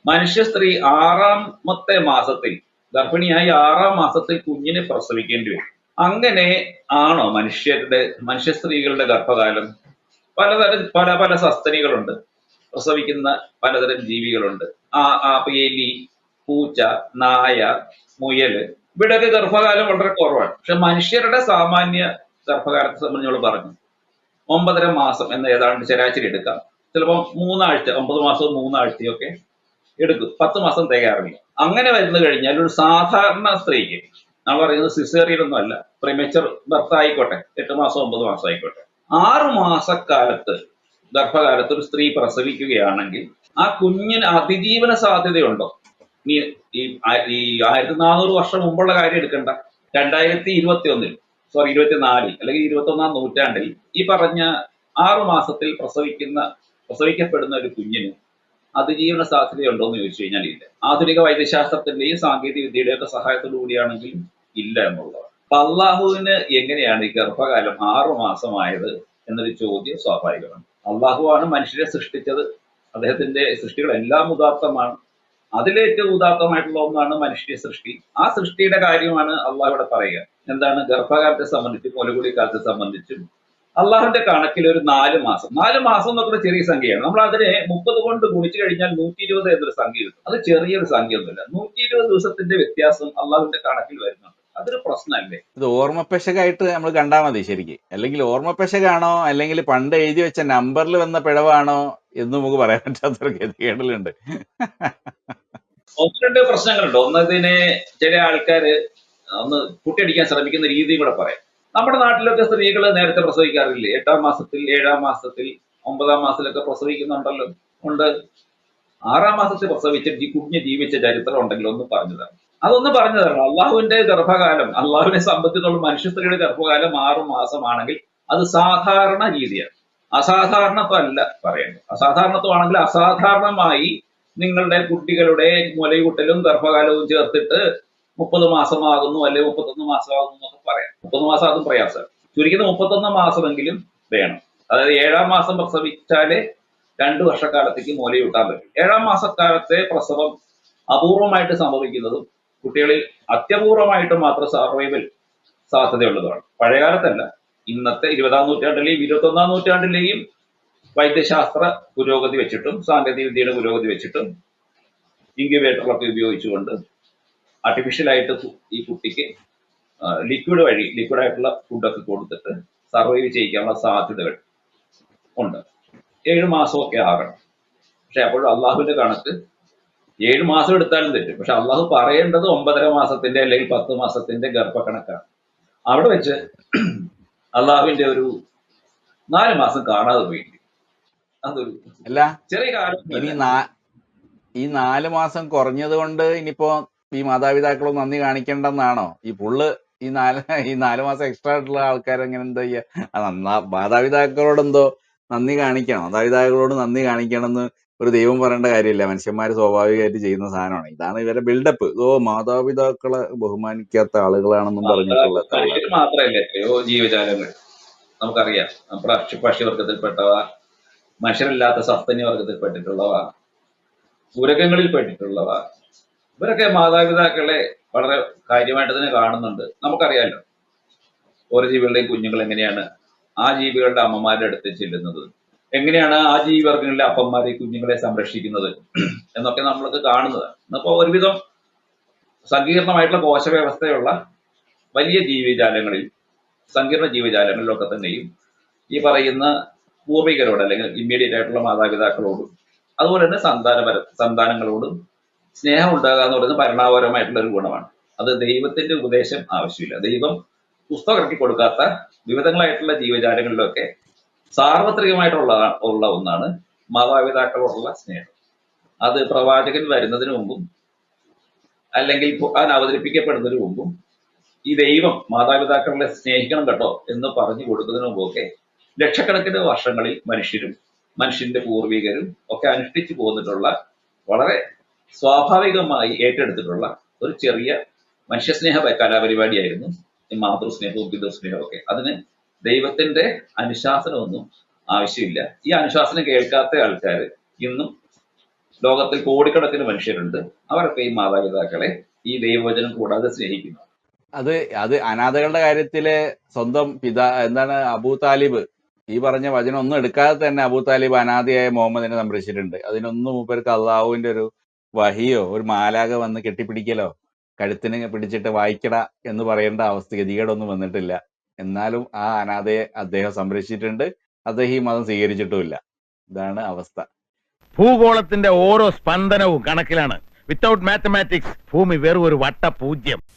മനുഷ്യ സ്ത്രീ ആറാമത്തെ മാസത്തിൽ ഗർഭിണിയായി ആറാം മാസത്തിൽ കുഞ്ഞിനെ പ്രസവിക്കേണ്ടി വരും. അങ്ങനെ ആണോ മനുഷ്യരുടെ മനുഷ്യ സ്ത്രീകളുടെ ഗർഭകാലം? പലതരം പല പല സസ്തനികളുണ്ട്. പ്രസവിക്കുന്ന പലതരം ജീവികളുണ്ട്. ആ ആ എലി പൂച്ച നായ മുയൽ ഇവിടെയൊക്കെ ഗർഭകാലം വളരെ കുറവാണ്. പക്ഷെ മനുഷ്യരുടെ സാമാന്യ ഗർഭകാലത്തെ സംബന്ധിച്ച് നമ്മൾ പറഞ്ഞു. ഒമ്പതര മാസം എന്ന ഏതാണ്ട് ശരാശരി എടുക്കാം. ചിലപ്പോൾ മൂന്നാഴ്ച ഒമ്പത് മാസവും മൂന്നാഴ്ചയൊക്കെ എടുക്കും. പത്ത് മാസം തികയാറില്ല അങ്ങനെ വരുന്നു കഴിഞ്ഞാൽ ഒരു സാധാരണ സ്ത്രീക്ക് നമ്മൾ പറയുന്നത് സിസേറിയൻ ഒന്നും അല്ല പ്രിമച്ചർ ബർത്ത് ആയിക്കോട്ടെ എട്ട് മാസം ഒമ്പത് മാസം ആയിക്കോട്ടെ. ആറു മാസക്കാലത്ത് ഗർഭകാലത്ത് ഒരു സ്ത്രീ പ്രസവിക്കുകയാണെങ്കിൽ ആ കുഞ്ഞിന് അതിജീവന സാധ്യതയുണ്ടോ? ഈ ഈ ആയിരത്തി നാനൂറ് വർഷം മുമ്പുള്ള കാര്യം എടുക്കണ്ട. രണ്ടായിരത്തി ഇരുപത്തി ഒന്നിൽ സോറി ഇരുപത്തിനാലിൽ അല്ലെങ്കിൽ ഇരുപത്തി ഒന്നാം നൂറ്റാണ്ടിൽ ഈ പറഞ്ഞ ആറു മാസത്തിൽ പ്രസവിക്കുന്ന പ്രസവിക്കപ്പെടുന്ന ഒരു കുഞ്ഞിന് അതിജീവന സാധ്യതയുണ്ടോ എന്ന് ചോദിച്ചു കഴിഞ്ഞാൽ ഇല്ല. ആധുനിക വൈദ്യശാസ്ത്രത്തിന്റെയും സാങ്കേതിക വിദ്യയുടെയും ഒക്കെ സഹായത്തോടു കൂടിയാണെങ്കിലും ഇല്ല എന്നുള്ളതാണ്. അപ്പൊ അള്ളാഹുവിന് എങ്ങനെയാണ് ഈ ഗർഭകാലം ആറു മാസമായത് എന്നൊരു ചോദ്യം സ്വാഭാവികമാണ്. അള്ളാഹുവാണ് മനുഷ്യരെ സൃഷ്ടിച്ചത്. അദ്ദേഹത്തിന്റെ സൃഷ്ടികളെല്ലാം ഉദാത്തമാണ്. അതിലേറ്റവും ഉദാത്തമായിട്ടുള്ള ഒന്നാണ് മനുഷ്യ സൃഷ്ടി. ആ സൃഷ്ടിയുടെ കാര്യമാണ് അള്ളാഹ് ഇവിടെ പറയുക. എന്താണ്? ഗർഭകാലത്തെ സംബന്ധിച്ചും മുലകുടി കാലത്തെ സംബന്ധിച്ചും അള്ളാഹുവിന്റെ കണക്കിൽ ഒരു നാല് മാസം. നാല് മാസം എന്നൊക്കെ ചെറിയ സംഖ്യയാണ്. നമ്മൾ അതിനെ മുപ്പത് കൊണ്ട് ഗുണിച്ചു കഴിഞ്ഞാൽ നൂറ്റി ഇരുപത് എന്നൊരു സംഖ്യ കിട്ടും. അത് ചെറിയൊരു സംഖ്യ ഒന്നുമില്ല. നൂറ്റി ഇരുപത് ദിവസത്തിന്റെ വ്യത്യാസം അള്ളാഹുവിന്റെ കണക്കിൽ വരുന്നുണ്ട്. അതൊരു പ്രശ്നമല്ലേ? ഇത് ഓർമ്മപ്പെശകായിട്ട് നമ്മൾ കണ്ടാൽ മതി ശരിക്കും. അല്ലെങ്കിൽ ഓർമ്മപ്പെശകാണോ? അല്ലെങ്കിൽ പണ്ട് എഴുതി വെച്ച നമ്പറിൽ വന്ന പിഴവാണോ എന്ന് നമുക്ക് പറയാൻ പറ്റാത്തൊരു ഗതികേടലുണ്ട് ഒന്ന് രണ്ട് പ്രശ്നങ്ങളുണ്ട്. ഒന്നതിനെ ചില ആൾക്കാര് ഒന്ന് കുട്ടിയടിക്കാൻ ശ്രമിക്കുന്ന രീതി കൂടെ പറയാം. നമ്മുടെ നാട്ടിലൊക്കെ സ്ത്രീകൾ നേരത്തെ പ്രസവിക്കാറില്ലേ? എട്ടാം മാസത്തിൽ ഏഴാം മാസത്തിൽ ഒമ്പതാം മാസത്തിലൊക്കെ പ്രസവിക്കുന്നുണ്ടല്ലോ. ഉണ്ട്. ആറാം മാസത്തിൽ പ്രസവിച്ച കുഞ്ഞ് ജീവിച്ച ചരിത്രം ഉണ്ടെങ്കിൽ ഒന്ന് പറഞ്ഞു തരണം. അതൊന്ന് പറഞ്ഞു തരണം. അള്ളാഹുവിന്റെ ഗർഭകാലം അള്ളാഹുവിനെ സംബന്ധിച്ചുള്ള മനുഷ്യ സ്ത്രീയുടെ ഗർഭകാലം ആറു മാസമാണെങ്കിൽ അത് സാധാരണ രീതിയാണ്. അസാധാരണത്വമല്ല പറയുന്നത് അസാധാരണത്വമാണെങ്കിൽ അസാധാരണമായി നിങ്ങളുടെ കുട്ടികളുടെ മുലയൂട്ടലും ഗർഭകാലവും ചേർത്തിട്ട് മുപ്പത് മാസമാകുന്നു അല്ലെങ്കിൽ മുപ്പത്തൊന്ന് മാസമാകുന്നു എന്നൊക്കെ പറയാം. മുപ്പത് മാസം അതും പ്രയാസം ചുരുക്കുന്ന മുപ്പത്തൊന്ന് മാസമെങ്കിലും വേണം. അതായത് ഏഴാം മാസം പ്രസവിച്ചാലേ രണ്ടു വർഷക്കാലത്തേക്ക് മുലയൂട്ടാൻ പറ്റും. ഏഴാം മാസക്കാലത്തെ പ്രസവം അപൂർവമായിട്ട് സംഭവിക്കുന്നതും കുട്ടികളിൽ അത്യപൂർവമായിട്ട് മാത്രം സർവൈവൽ സാധ്യതയുള്ളതാണ് പഴയകാലത്തല്ല. ഇന്നത്തെ ഇരുപതാം നൂറ്റാണ്ടിലെയും ഇരുപത്തി ഒന്നാം നൂറ്റാണ്ടിലെയും വൈദ്യശാസ്ത്ര പുരോഗതി വെച്ചിട്ടും സാങ്കേതിക വിദ്യയുടെ പുരോഗതി വെച്ചിട്ടും ഇൻക്യുബേറ്ററൊക്കെ ഉപയോഗിച്ചുകൊണ്ട് ആർട്ടിഫിഷ്യലായിട്ട് ഈ കുട്ടിക്ക് ലിക്വിഡ് വഴി ലിക്വിഡ് ആയിട്ടുള്ള ഫുഡൊക്കെ കൊടുത്തിട്ട് സർവൈവ് ചെയ്യിക്കാനുള്ള സാധ്യതകൾ ഉണ്ട്. ഏഴ് മാസമൊക്കെ ആകണം. പക്ഷെ അപ്പോഴും അള്ളാഹുവിന്റെ കണക്ക് ഏഴ് മാസം എടുത്താലും തെറ്റും. പക്ഷെ അള്ളാഹു പറയേണ്ടത് ഒമ്പതര മാസത്തിന്റെ അല്ലെങ്കിൽ പത്ത് മാസത്തിന്റെ ഗർഭക്കണക്കാണ്. അവിടെ വെച്ച് അള്ളാഹുവിന്റെ ഒരു നാല് മാസം കാണാതെ പോയി അതൊരു ചെറിയ കാലം ഈ നാല് മാസം കുറഞ്ഞത് കൊണ്ട് ഇനിയിപ്പോ ഈ മാതാപിതാക്കളും നന്ദി കാണിക്കേണ്ടെന്നാണോ? ഈ പുള്ള് ഈ നാല് ഈ നാല് മാസം എക്സ്ട്രാ ആയിട്ടുള്ള ആൾക്കാർ എങ്ങനെ എന്താ ചെയ്യാ? ആ നന്നാ മാതാപിതാക്കളോട് എന്തോ നന്ദി കാണിക്കണം. മാതാപിതാക്കളോട് നന്ദി കാണിക്കണം എന്ന് ഒരു ദൈവം പറയേണ്ട കാര്യമില്ല. മനുഷ്യന്മാർ സ്വാഭാവികമായിട്ട് ചെയ്യുന്ന സാധനമാണ്. ഇതാണ് ഇവരെ ബിൽഡപ്പ് ഓ മാതാപിതാക്കളെ ബഹുമാനിക്കാത്ത ആളുകളാണെന്നും പറഞ്ഞിട്ടുള്ള മാത്രമല്ല എത്രയോ ജീവജാലങ്ങൾ. നമുക്കറിയാം. പക്ഷി വർഗത്തിൽപ്പെട്ടവ മനുഷ്യരല്ലാത്ത സസ്തന്യ വർഗത്തിൽപ്പെട്ടിട്ടുള്ളവ ഉരകങ്ങളിൽ പെട്ടിട്ടുള്ളവ ഇവരൊക്കെ മാതാപിതാക്കളെ വളരെ കാര്യമായിട്ട് തന്നെ കാണുന്നുണ്ട്. നമുക്കറിയാലോ ഓരോ ജീവികളുടെയും കുഞ്ഞുങ്ങൾ എങ്ങനെയാണ് ആ ജീവികളുടെ അമ്മമാരുടെ അടുത്ത് ചെല്ലുന്നത്? എങ്ങനെയാണ് ആ ജീവിവർഗങ്ങളിലെ അപ്പന്മാരെ കുഞ്ഞുങ്ങളെ സംരക്ഷിക്കുന്നത്? എന്നൊക്കെ നമ്മൾക്ക് കാണുന്നത്. ഇന്നിപ്പോ ഒരുവിധം സങ്കീർണമായിട്ടുള്ള കോശവ്യവസ്ഥയുള്ള വലിയ ജീവജാലങ്ങളിൽ സങ്കീർണ ജീവജാലങ്ങളിലൊക്കെ തന്നെയും ഈ പറയുന്ന പൂർവികരോട് അല്ലെങ്കിൽ ഇമ്മീഡിയറ്റ് ആയിട്ടുള്ള മാതാപിതാക്കളോടും അതുപോലെ തന്നെ സന്താനപര സന്താനങ്ങളോടും സ്നേഹം ഉണ്ടാകുക എന്ന് പറയുന്നത് ഭരണാപരമായിട്ടുള്ള ഒരു ഗുണമാണ്. അത് ദൈവത്തിന്റെ ഉപദേശം ആവശ്യമില്ല. ദൈവം പുസ്തകം ഇറക്കി കൊടുക്കാത്ത വിവിധങ്ങളായിട്ടുള്ള ജീവജാലങ്ങളിലൊക്കെ സാർവത്രികമായിട്ടുള്ള ഉള്ള ഒന്നാണ് മാതാപിതാക്കളോടുള്ള സ്നേഹം. അത് പ്രവാചകൻ വരുന്നതിന് മുമ്പും അല്ലെങ്കിൽ അത് അവതരിപ്പിക്കപ്പെടുന്നതിന് മുമ്പും ഈ ദൈവം മാതാപിതാക്കളെ സ്നേഹിക്കണം കേട്ടോ എന്ന് പറഞ്ഞു കൊടുക്കുന്നതിന് മുമ്പൊക്കെ ലക്ഷക്കണക്കിന് വർഷങ്ങളിൽ മനുഷ്യരും മനുഷ്യന്റെ പൂർവികരും ഒക്കെ അനുഷ്ഠിച്ചു പോന്നിട്ടുള്ള വളരെ സ്വാഭാവികമായി ഏറ്റെടുത്തിട്ടുള്ള ഒരു ചെറിയ മനുഷ്യസ്നേഹ കലാപരിപാടിയായിരുന്നു ഈ മാതൃസ്നേഹവും പിതൃസ്നേഹവും ഒക്കെ. അതിന് ദൈവത്തിന്റെ അനുശാസനമൊന്നും ആവശ്യമില്ല. ഈ അനുശാസനം കേൾക്കാത്ത ആൾക്കാർ ഇന്നും ലോകത്തിൽ കോടിക്കണക്കിന് മനുഷ്യരുണ്ട്. അവരൊക്കെ ഈ മാതാപിതാക്കളെ ഈ ദൈവവചനം കൂടാതെ സ്നേഹിക്കുന്നു. അത് അത് അനാഥകളുടെ കാര്യത്തിൽ സ്വന്തം പിതാ എന്താണ് അബൂ താലിബ് ഈ പറഞ്ഞ വചനം ഒന്നും എടുക്കാതെ തന്നെ അബൂ താലിബ് അനാഥയായ മുഹമ്മദിനെ സംരക്ഷിച്ചിട്ടുണ്ട്. അതിനൊന്നും മൂപ്പർക്ക് അള്ളാഹുവിന്റെ ഒരു വഹിയോ? ഒരു മാലാക വന്ന് കെട്ടിപ്പിടിക്കലോ? കഴുത്തിന് പിടിച്ചിട്ട് വായിക്കട എന്ന് പറയേണ്ട അവസ്ഥ ഗതികേടൊന്നും വന്നിട്ടില്ല. എന്നാലും ആ അനാഥയെ അദ്ദേഹം സംരക്ഷിച്ചിട്ടുണ്ട്. അദ്ദേഹം ഈ മതം സ്വീകരിച്ചിട്ടുമില്ല. ഇതാണ് അവസ്ഥ. ഭൂഗോളത്തിന്റെ ഓരോ സ്പന്ദനവും കണക്കിലാണ്. വിത്തൗട്ട് മാത്തമാറ്റിക്സ് ഭൂമി വെറും ഒരു വട്ട പൂജ്യം